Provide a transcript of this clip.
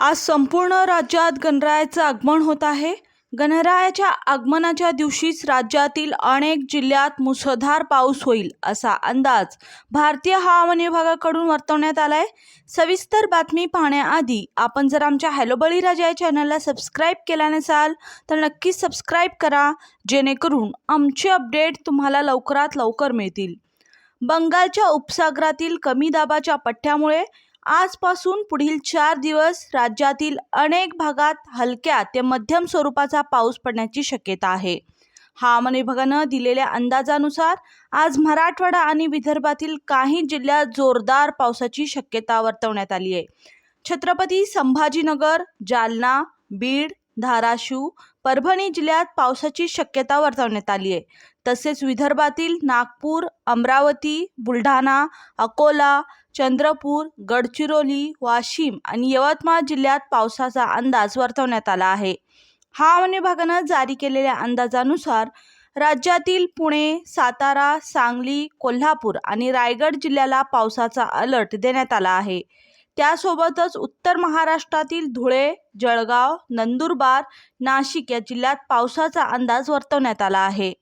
आज संपूर्ण राज्यात गणरायाचं आगमन होत आहे. गणरायाच्या आगमनाच्या दिवशीच राज्यातील अनेक जिल्ह्यात मुसळधार पाऊस होईल असा अंदाज भारतीय हवामान विभागाकडून वर्तवण्यात आला आहे सविस्तर बातमी पाहण्याआधी आपण जर आमच्या हॅलो बळीराजा या चॅनलला सबस्क्राईब केला नसाल तर नक्कीच सबस्क्राईब करा जेणेकरून आमचे अपडेट तुम्हाला लवकरात लवकर मिळतील. बंगालच्या उपसागरातील कमी दाबाच्या पट्ट्यामुळे आजपासून पुढील चार दिवस राज्यातील अनेक भागात हलक्या ते मध्यम स्वरूपाचा पाऊस पडण्याची शक्यता आहे. हवामान विभागानं दिलेल्या अंदाजानुसार आज मराठवाडा आणि विदर्भातील काही जिल्ह्यात जोरदार पावसाची शक्यता वर्तवण्यात आली आहे. छत्रपती संभाजीनगर जालना बीड धाराशिव परभणी जिल्ह्यात पावसाची शक्यता वर्तवण्यात आली आहे. तसेच विदर्भातील नागपूर अमरावती बुलढाणा अकोला चंद्रपूर गडचिरोली वाशिम आणि यवतमाळ जिल्ह्यात पावसाचा अंदाज वर्तवण्यात आला आहे. हवामान विभागानं जारी केलेल्या अंदाजानुसार राज्यातील पुणे सातारा सांगली कोल्हापूर आणि रायगड जिल्ह्याला पावसाचा अलर्ट देण्यात आला आहे. त्यासोबतच उत्तर महाराष्ट्रातील धुळे जळगाव नंदुरबार नाशिक या जिल्ह्यात पावसाचा अंदाज वर्तवण्यात आला आहे.